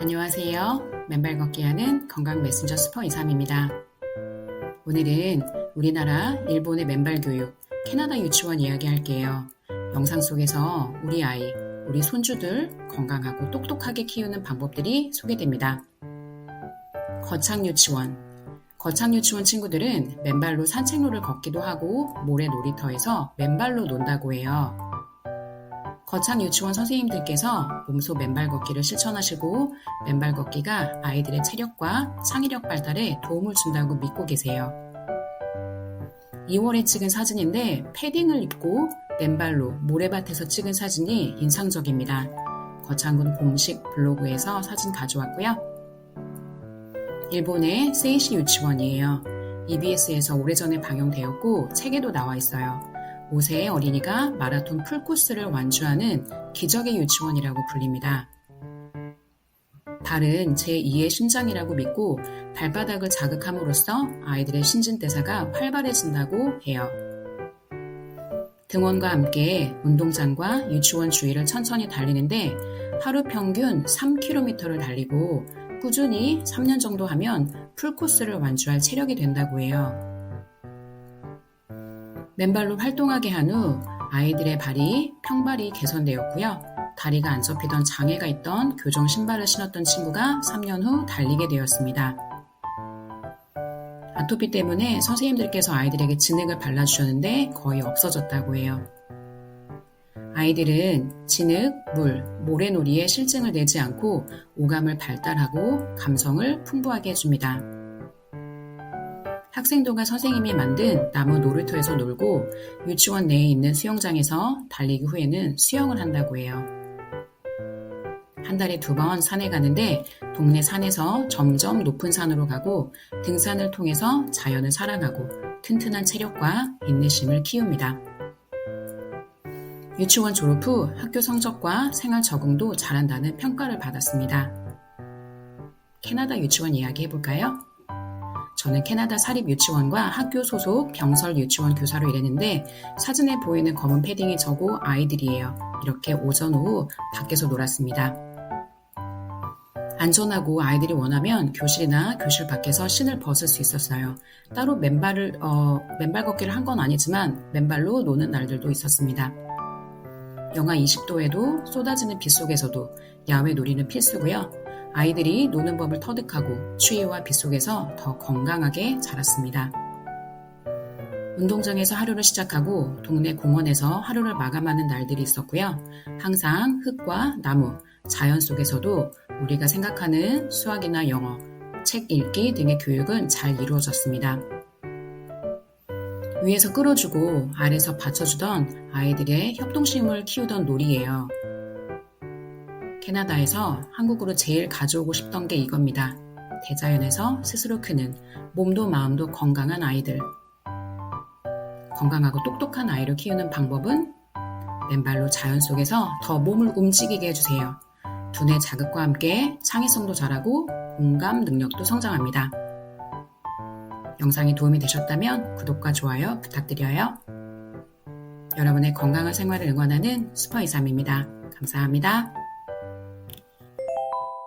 안녕하세요. 맨발 걷기 하는 건강 메신저 슈퍼 이삼입니다. 오늘은 우리나라, 일본의 맨발 교육, 캐나다 유치원 이야기 할게요. 영상 속에서 우리 아이, 우리 손주들 건강하고 똑똑하게 키우는 방법들이 소개됩니다. 거창 유치원. 거창 유치원 친구들은 맨발로 산책로를 걷기도 하고 모래 놀이터에서 맨발로 논다고 해요. 거창 유치원 선생님들께서 몸소 맨발 걷기를 실천하시고 맨발 걷기가 아이들의 체력과 창의력 발달에 도움을 준다고 믿고 계세요. 2월에 찍은 사진인데 패딩을 입고 맨발로 모래밭에서 찍은 사진이 인상적입니다. 거창군 공식 블로그에서 사진 가져왔고요. 일본의 세이시 유치원이에요. EBS에서 오래전에 방영되었고 책에도 나와 있어요. 5세의 어린이가 마라톤 풀코스를 완주하는 기적의 유치원이라고 불립니다. 발은 제2의 심장이라고 믿고 발바닥을 자극함으로써 아이들의 신진대사가 활발해진다고 해요. 등원과 함께 운동장과 유치원 주위를 천천히 달리는데 하루 평균 3km를 달리고 꾸준히 3년 정도 하면 풀코스를 완주할 체력이 된다고 해요. 맨발로 활동하게 한 후 아이들의 발이 평발이 개선되었고요. 다리가 안 접히던 장애가 있던 교정 신발을 신었던 친구가 3년 후 달리게 되었습니다. 아토피 때문에 선생님들께서 아이들에게 진흙을 발라주셨는데 거의 없어졌다고 해요. 아이들은 진흙, 물, 모래놀이에 실증을 내지 않고 오감을 발달하고 감성을 풍부하게 해줍니다. 학생도가 선생님이 만든 나무 놀이터에서 놀고 유치원 내에 있는 수영장에서 달리기 후에는 수영을 한다고 해요. 한 달에 두 번 산에 가는데 동네 산에서 점점 높은 산으로 가고 등산을 통해서 자연을 사랑하고 튼튼한 체력과 인내심을 키웁니다. 유치원 졸업 후 학교 성적과 생활 적응도 잘한다는 평가를 받았습니다. 캐나다 유치원 이야기 해볼까요? 저는 캐나다 사립 유치원과 학교 소속 병설 유치원 교사로 일했는데 사진에 보이는 검은 패딩이 저고 아이들이에요. 이렇게 오전 오후 밖에서 놀았습니다. 안전하고 아이들이 원하면 교실이나 교실 밖에서 신을 벗을 수 있었어요. 따로 맨발을 어, 맨발 걷기를 한 건 아니지만 맨발로 노는 날들도 있었습니다. 영하 20도에도 쏟아지는 빗 속에서도 야외 놀이는 필수고요. 아이들이 노는 법을 터득하고 추위와 빗 속에서 더 건강하게 자랐습니다. 운동장에서 하루를 시작하고 동네 공원에서 하루를 마감하는 날들이 있었고요. 항상 흙과 나무, 자연 속에서도 우리가 생각하는 수학이나 영어, 책 읽기 등의 교육은 잘 이루어졌습니다. 위에서 끌어주고 아래서 받쳐주던 아이들의 협동심을 키우던 놀이예요. 캐나다에서 한국으로 제일 가져오고 싶던 게 이겁니다. 대자연에서 스스로 크는 몸도 마음도 건강한 아이들. 건강하고 똑똑한 아이를 키우는 방법은 맨발로 자연 속에서 더 몸을 움직이게 해주세요. 두뇌 자극과 함께 창의성도 자라고 공감 능력도 성장합니다. 영상이 도움이 되셨다면 구독과 좋아요 부탁드려요. 여러분의 건강한 생활을 응원하는 슈퍼이삼입니다. 감사합니다.